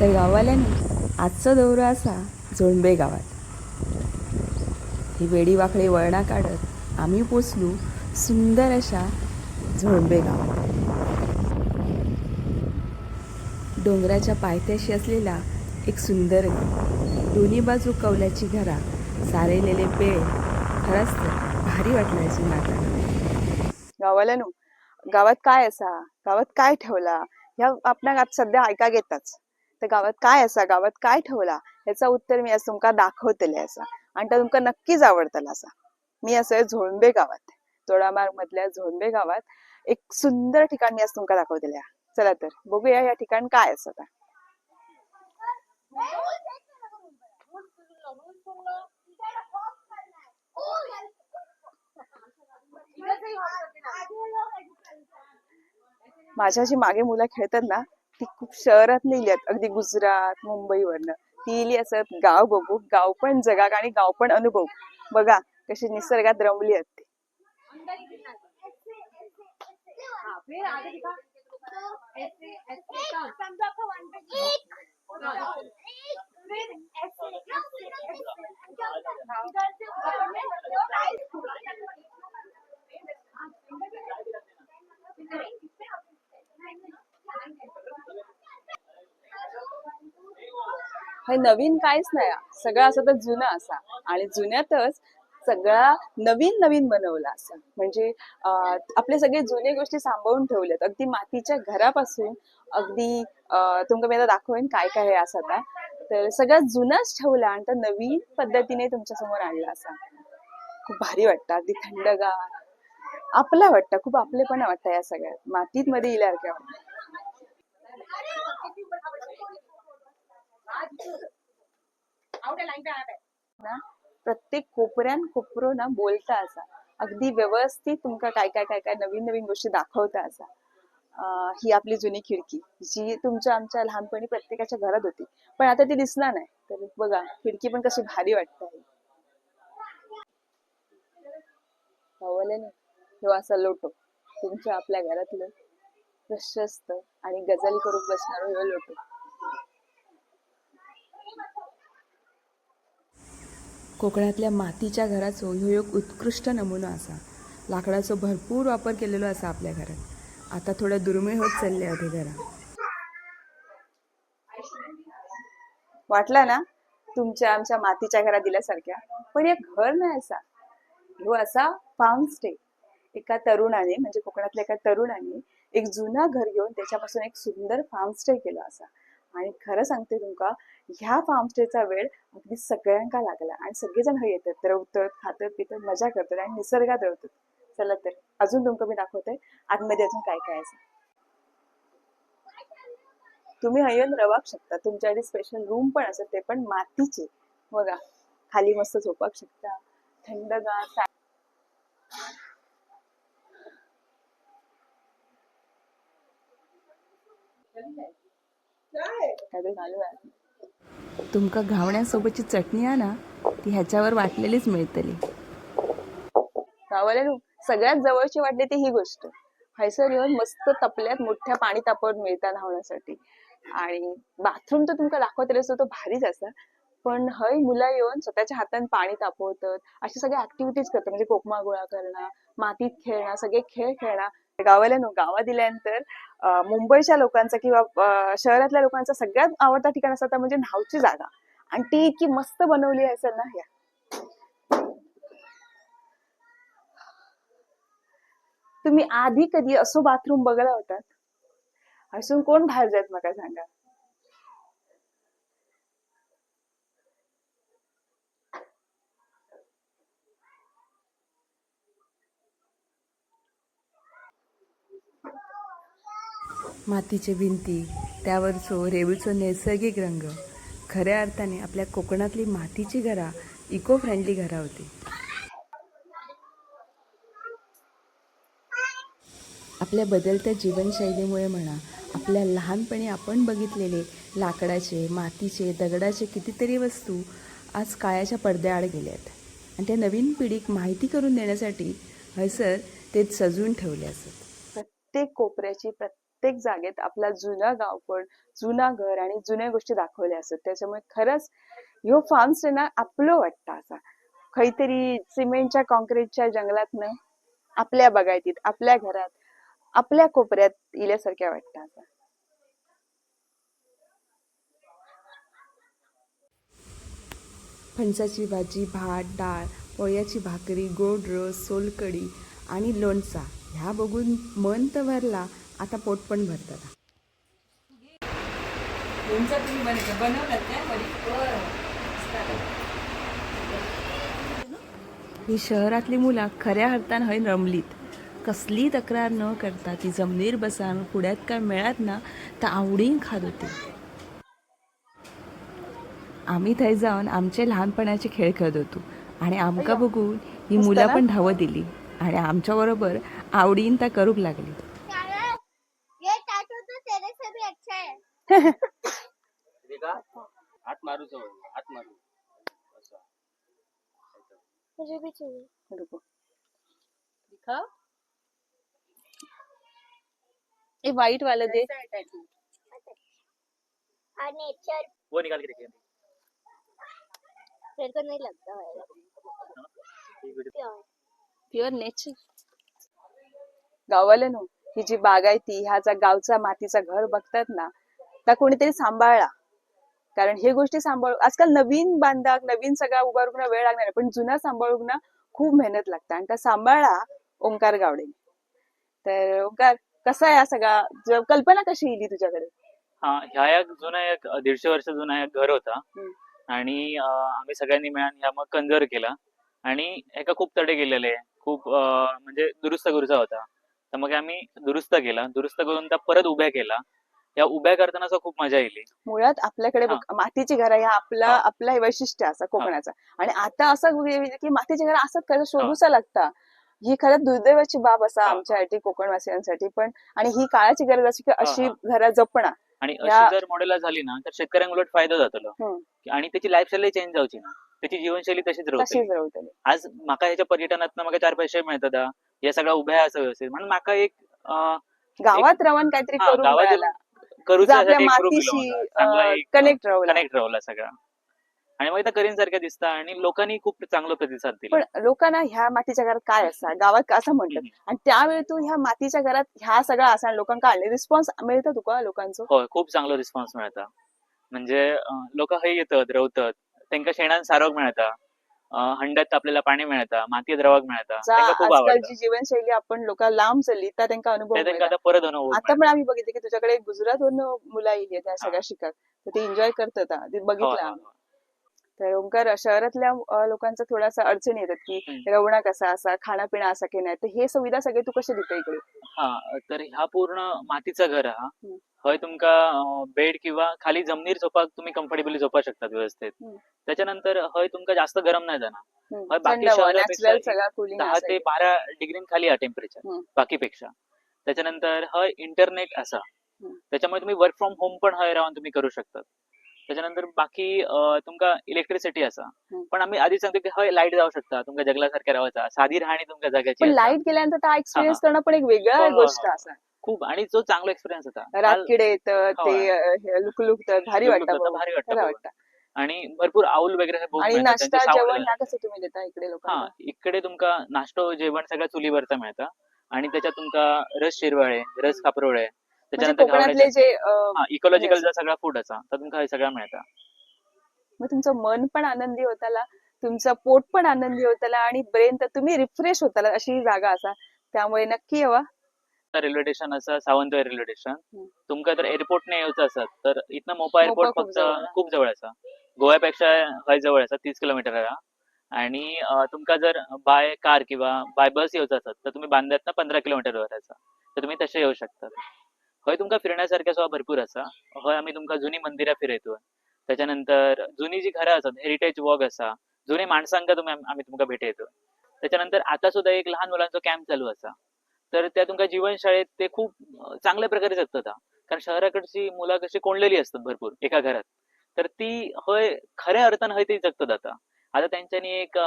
तर गाववाल्यांनी आजचा दौरा असा झोंबे गावात. ही वेडीवाकडी वळणा काढत आम्ही पोचलो सुंदर अशा झोळंबे गावात. डोंगराच्या पायथ्याशी असलेला एक सुंदर गाव. दोन्ही बाजू कवल्याची घरा सारेलेले पेळ खरंच तर भारी वाटण्याची नाका गावाला. गावात काय असा? गावात काय ठेवला? ह्या आपणाक सध्या ऐका घेताच. तर गावात काय असा? गावात काय ठेवला? ह्याचा उत्तर मी आज तुमका दाखवतले असा. आणि तो तुमका नक्कीच आवडतला असा. मी असं झोंबे गावात तोडामार्ग मधल्या झोंबे गावात एक सुंदर ठिकाण मी आज तुमका दाखवतले चला तर बघूया या ठिकाण काय असं आता. माझ्या जी मागे मुलं खेळतात ना ती खूप शहरात लिहिल्यात अगदी गुजरात मुंबईवरनं ती इली असत गाव बघू गाव पण जगाक आणि गाव पण अनुभव बघा कशी निसर्गात रमली आहेत ती हे नवीन काहीच नाही. सगळं असं तर जुनं असा. आणि जुन्यातच सगळा नवीन नवीन बनवला असा. म्हणजे आपले सगळे जुने गोष्टी सांभाळून ठेवल्यात अगदी मातीच्या घरापासून अगदी तुमका मी आता दाखवेन काय काय आहे असं आता. तर सगळं जुनाच ठेवला आणि तर नवीन पद्धतीने तुमच्यासमोर आणला असा. खूप भारी वाटतं. अगदी थंडगार. आपला वाटतं. खूप आपलेपणा वाटतं या सगळ्यात मातीत मध्ये इल्यासारख्या वाटतं. ना प्रत्येक कोपऱ्यान कोपरो ना बोलता असा. अगदी व्यवस्थित तुमका काय काय काय काय नवीन नवीन गोष्टी दाखवता असा. ही आपली जुनी खिडकी जी तुमच्या आमच्या लहानपणी प्रत्येकाच्या घरात होती. पण आता ती दिसणार नाही. तर बघा खिडकी पण कशी भारी वाटत आहे. ह्यो असा लोटो. तुमच्या आपल्या घरातलं प्रशस्त आणि गजाली करून बसणार ह्यो लोटो. कोकणातल्या मातीच्या घराचो ह्यो एक उत्कृष्ट नमुनो असा. लाकडाचो भरपूर वापर केलेलो असा आपल्या घरात. आता थोडं दुर्मिळ होत चालले अगदी ते घरा वाटला ना? तुमच्या आमच्या मातीच्या घरात दिल्यासारख्या. पण एक घर नाही असा. ह्यो असा फार्म स्टे एका तरुणाने म्हणजे कोकणातल्या एका तरुणाने एक जुना घर घेऊन त्याच्यापासून एक सुंदर फार्म स्टे केला असा. आणि खरं सांगते तुमका ह्या फार्म स्टेचा वेळ अगदी सगळ्यांका लागला. आणि सगळेजण हय येतात रवतात खातात पितात मजा करतात आणि निसर्गात रवतात चला तर अजून तुमका मी दाखवते आतमध्ये अजून काय काय असं तुम्ही हयन रवाक शकता. तुमच्यासाठी स्पेशल रूम पण असत ते पण मातीचे. बघा खाली मस्त झोपाक शकता. थंडगार तुमका घावण्यासोबतची चटणी आहे ना ती ह्याच्यावर वाटलेलीच मिळतली. गावाला सगळ्यात जवळची वाटली ती ही गोष्ट. हैसर येऊन मस्त तपल्यात मोठ्या पाणी तापवत मिळतात धावण्यासाठी आणि बाथरूम तर तुमका दाखवतले असतो तो भारीच असा. पण हय मुलं येऊन स्वतःच्या हाताने पाणी तापवतात. अशा सगळ्या ऍक्टिव्हिटीज करतात म्हणजे कोकमा गोळा करणं मातीत खेळणं सगळे खेळ खेळणं. गावाला नो गावात दिल्यानंतर मुंबईच्या लोकांचा किंवा शहरातल्या लोकांचा सगळ्यात आवडता ठिकाण असं म्हणजे नावची जागा. आणि ती इतकी मस्त बनवली असेल ना या तुम्ही आधी कधी असो बाथरूम बघला होतात. असून कोण बाहेर जात मला सांगा? मातीचे भिंती त्यावरचो रेवीचो नैसर्गिक रंग. खऱ्या अर्थाने आपल्या कोकणातली मातीची घरा इको फ्रेंडली घरा होती. आपल्या बदलत्या जीवनशैलीमुळे म्हणा आपल्या लहानपणी आपण बघितलेले लाकडाचे मातीचे दगडाचे कितीतरी वस्तू आज काळाच्या पडद्याआड गेल्यात आणि त्या नवीन पिढीक माहिती करून देण्यासाठी हयसर ते सजवून ठेवले असत. प्रत्येक कोपऱ्याची प्रत्येक प्रत्येक जागेत आपला जुना गाव पण जुना घर आणि जुन्या गोष्टी दाखवल्या असतात. त्याच्यामुळे खरंच ह्यो फार्म स्टे आपलं वाटतं असा. खंयतरी सिमेंटच्या कॉन्क्रीटच्या जंगलातनं आपल्या बागायतीत आपल्या घरात आपल्या कोपऱ्यात इल्यासारख्या वाटतं असं. फणसाची भाजी भात डाळ पोळ्याची भाकरी गोड रस सोलकढी आणि लोणचा ह्या बघून मन तर भरला. आता पोट पण भरतात ही शहरातली मुलं खऱ्या अर्थान हय रमलीत. कसली तक्रार न करता ती जमनीर बसान पुढ्यात काय मिळत ना तर आवडीन खात होती. आम्ही थंय जाऊन आमचे लहानपणाचे खेळ खेळत होतो. आणि आमका बघून ही मुलं? पण धावत दिली. आणि आमच्याबरोबर आवडीन त्या करूक लागली सारा ये टैटू तो तेरे से भी अच्छा है देखा हात मारू जवळ हात मारू. असं. मुझे भी चाहिए रुको ये व्हाइट वाला दे और नेचर वो निकाल के देखिए मेरे को नहीं लगता है प्युअर नेचर गावाला ही जी बागायती ह्या जा गावचा मातीचा घर बघतात ना त्या कोणीतरी सांभाळला कारण हे गोष्टी सांभाळ आजकाल नवीन बांधाक नवीन सगळा उभारूक ना वेळ लागणार पण जुना सांभाळूक ना खूप मेहनत लागते. आणि त्या सांभाळला ओंकार गावडे. तर ओंकार कसा आहे हा सगळा? कल्पना कशी येईल तुझ्याकडे? हा ह्या एक जुना एक दीडशे वर्ष जुना एक घर होता. हम्म. आणि अं, आम्ही सगळ्यांनी मिळून ह्या मग कंजर केला. आणि एका खूप तडे गेलेले खूप अं, म्हणजे दुरुस्त करूचा होता. तर मग आम्ही दुरुस्त केला. दुरुस्त करून त्या परत उभ्या केला या उभ्या करताना खूप मजा येईल मुळात आपल्याकडे बघ मातीची घर ह्या आपला. आपला वैशिष्ट्य असं कोकणाचा. आणि आता असं की मातीची घर असत खरं शोधूचा लागता. ही खरंच दुर्दैवाची बाब असा. आमच्यासाठी कोकणवासियांसाठी पण आणि ही काळाची गरज अशी की अशी घरं जपणा. आणि अशी जर मॉडेल झाली ना तर शेतकऱ्यांना उलट फायदा हम्म. आणि त्याची लाईफस्टाईल चेंज जावची ना. त्याची जीवनशैली तशीच राहते आज माका ह्याच्या पर्यटनात म्हाका चार पैसे मिळतात. या सगळ्या उभ्या असं व्यवस्थित. म्हणून माका एक गावात राहून काहीतरी हा, आपल्या मातीशी कनेक्ट कनेक्ट राहला सगळा. आणि मग करीन सारखं दिसतं आणि लोकांनी खूप चांगला प्रतिसाद दिला. पण लोकांना ह्या मातीच्या घरात काय असा गावात असं म्हणतात. आणि त्यावेळी तू ह्या मातीच्या घरात ह्या सगळं असा लोकांका आणले रिस्पॉन्स मिळतं तुका लोकांचं? होय खूप चांगला रिस्पॉन्स मिळता. म्हणजे लोक हे येतात रवतात त्यांना शेणान सारोग मिळता. हंड्यात आपल्याला पाणी मिळता मातीत रवाक मिळता जा खूप आवडतं आजकालची जीवनशैली आपण लोक लांब चालली त्या त्यांना अनुभव ते. आता परत अनुभव आता पण आम्ही बघितले की तुझ्याकडे गुजरातवरून मुलं येते त्या सगळ्या शिकत तर ते एन्जॉय करतात हा. ते हो, बघितलं आम्ही. तर ओंकार शहरातल्या लोकांचा थोडासा अडचण येतात की. रवणा कसा असा खाणापिणा असा की नाही तर हे सुविधा सगळे तू कसे देतो इकडे हा तर ह्या पूर्ण मातीचा घर हा. हय तुमका बेड किंवा खाली जमनीर झोपाक तुम्ही कम्फर्टेबली झोपा शकतात व्यवस्थित. त्याच्यानंतर हय तुमका जास्त गरम नाही जाणार बाकी शहरापेक्षा दहा ते बारा डिग्री खाली हा टेम्परेचर. बाकीपेक्षा त्याच्यानंतर हय इंटरनेट असा. त्याच्यामुळे तुम्ही वर्क फ्रॉम होम पण हय राहून तुम्ही करू शकतात त्याच्यानंतर बाकी तुमका इलेक्ट्रिसिटी असा हम्म. पण आम्ही आधी सांगतो की हय लाइट जाऊ शकता तुमका जगल्यासारख्या राहायचा साधी राहणी तुमच्या जगाची. लाइट गेल्यानंतर एक्सपिरियन्स करणं पण एक वेगळा हो, हो, गोष्ट हो. असा खूप आणि जो चांगला एक्सपिरियन्स होता रात काल- किडे हो. ते भारी वाटतं बघ. भारी वाटतं खरं. वाटतं आणि भरपूर आऊल वगैरे हे बघून आणि मिळतात. नाश्ता त्यांचे जेवण sound ह्या कसं तुम्ही देता इकडे हा लोकांना इकडे तुमका नाश्तो जेवण सगळं चुलीवरचा मिळता आणि त्याच्यात तुमका रस शिरवाळे रस कापरोळे त्याच्यानंतर कोकणातले जे इकॉलॉजिकल yes. जो सगळा फूड असा तर तुमका हे सगळं मिळता मग तुमचं मन पण आनंदी होताला तुमचं पोट पण आनंदी होताला आणि ब्रेन तर तुम्ही रिफ्रेश होताला अशी जागा असा त्यामुळे नक्की यावा रेल्वे स्टेशन असं सावंतवाडी रेल्वे स्टेशन. तुमका जर एअरपोर्टने यायचं असत तर इथनं मोपा एअरपोर्ट फक्त. खूप जवळ असा गोव्यापेक्षा हय जवळ असा तीस किलोमीटर आहे हा. आणि तुमका जर बाय कार किंवा बाय बस येऊचं असत तर तुम्ही बांद्यात पंधरा किलोमीटरवर असा तर तुम्ही तसे येऊ शकतात हय तुमका फिरण्यासारख्या सुद्दां भरपूर असा हय आम्ही तुमका जुनी मंदिरा फिरयतो त्याच्यानंतर जुनी जी घरां असतात हेरिटेज वॉक असा जुने माणसांका तुम्ही आम्ही तुमका भेटयतो त्याच्यानंतर आता सुद्धा एक लहान मुलांचा कॅम्प चालू असा. तर त्या तुमच्या जीवनशाळेत ते खूप चांगल्या प्रकारे जगतात कारण शहराकडची मुलं कशी कोंडलेली असतात भरपूर एका घरात. तर ती हय खऱ्या अर्थानं हय ती जगतात आता. आता त्यांच्यानी एक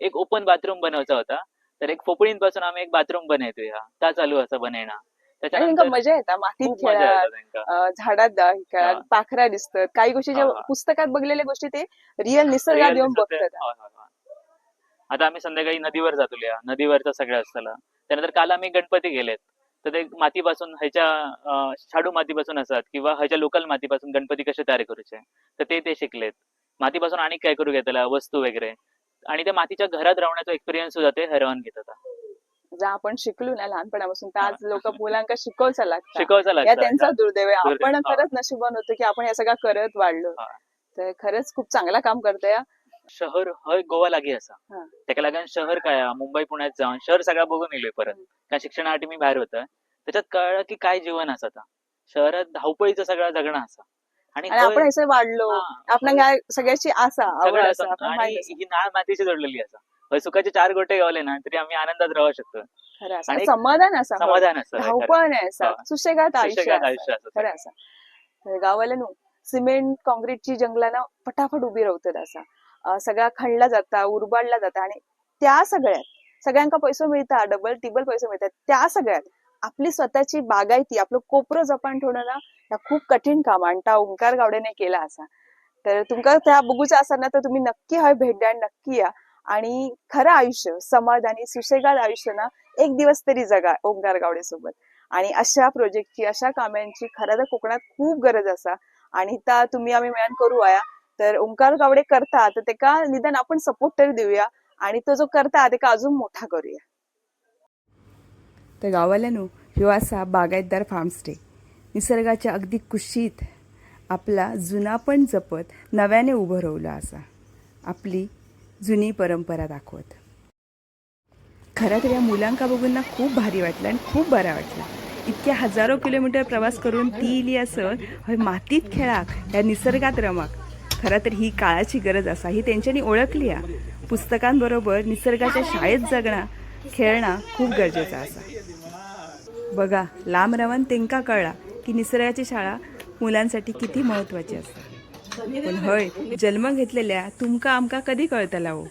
एक ओपन बाथरूम बनवायचा होता. तर एक फोपळींपासून आम्ही एक बाथरूम बनयतोय हा. ता चालू असा बनवणं. तांका मजा येता मातीत खेळात झाडात खेळात. पाखरा दिसतात. काही गोष्टी ज्या. पुस्तकात बघलेल्या गोष्टी ते रिअल निसर्गात येऊन बघतात. आता आम्ही संध्याकाळी नदीवर जातोल्या नदीवरचं सगळं असताना त्यानंतर काल आम्ही गणपती गेलेत. तर ते मातीपासून ह्याच्या शाडू मातीपासून असतात किंवा ह्याच्या लोकल मातीपासून गणपती कसे तयार करूचे तर ते ते शिकलेत. मातीपासून आणि काय करू घेतला? वस्तू वगैरे. आणि त्या मातीच्या घरात राहण्याचा एक्सपिरियन्स सुद्धा ते हरवून घेत होता जर आपण शिकलो ना लहानपणापासून तर आज लोक मुलांका शिकवचं लागतं शिकवायचं या त्यांचा दुर्दैव आहे. आपण. खरंच नशिबान होतो की आपण हे सगळं करत वाढलो. तर खरंच खूप चांगला काम करतोय शहर हय गोवा लागी असा. त्याका लागून शहर काय मुंबई पुण्यात जाऊन शहर सगळं बघून येलोय परत. कारण शिक्षणासाठी मी बाहेर होतं. त्याच्यात कळलं की काय जीवन असं आता. शहरात धावपळीचं सगळं जगणं असं. आणि आपण असं वाढलो. आपण सगळ्याची आशा आवड असं. आणि ही नाळ मातीशी जोडलेली असा. सुखाचे चार गोटे गावले ना तरी आम्ही आनंदात राहू शकतो. खरं असं. आणि समाधान असं समाधान असतं हय, खरं. धावपळ नाही असं. हा. सुशेगात आयुष्य सुशेगात असं. आयुष्य असं खरं असं. सिमेंट कॉन्क्रीटची जंगला ना फटाफट उभी राहतात असा. अं, सगळा खणला जाता उरबाडला जाता आणि त्या सगळ्यात सगळ्यांका पैसे मिळता डबल टिबल पैसे मिळतात त्या सगळ्यात आपली स्वतःची बागायती आपलं कोपरं जपान ठेवणं ना ह्या खूप कठीण काम आणि त्या ओंकार गावडेने केला असा. तर तुमका त्या बघूचं असा ना तर तुम्ही नक्की हय भेट द्या आणि नक्की या. आणि खरं आयुष्य समाधानी सुशेगाद आयुष्य ना एक दिवस तरी जगा ओंकार गावडे सोबत आणि अशा प्रोजेक्टची अशा कामांची खरं तर कोकणात खूप गरज असा. आणि त्या तुम्ही आम्ही मिळून करू आया. तर ओंकार गावडे करता तर तेका निदान आपण सपोर्ट तरी देऊया. आणि तो जो करता तेका अजून मोठा करूया. तर गावाल्यानो ह्यो असा बागायतदार फार्म स्टे निसर्गाच्या अगदी कुशीत आपला जुना पण जपत नव्याने उभं राहिला असा. आपली जुनी परंपरा दाखवत. खरं तर या मुलांका बघून ना खूप भारी वाटलं आणि खूप बरा वाटला. इतक्या हजारो किलोमीटर प्रवास करून ती इली असं हय मातीत खेळाक या निसर्गात रमाक. खरं तर ही काळाची गरज असा ही त्यांच्यानी ओळखली आहे पुस्तकांबरोबर निसर्गाच्या शाळेत जगणं खेळणं खूप गरजेचं असा. बघा लांब रवान तेंका कळला की निसर्गाची शाळा मुलांसाठी किती महत्वाची असते. पण हय जन्म घेतलेल्या तुमका आमका कधी कळतला हो?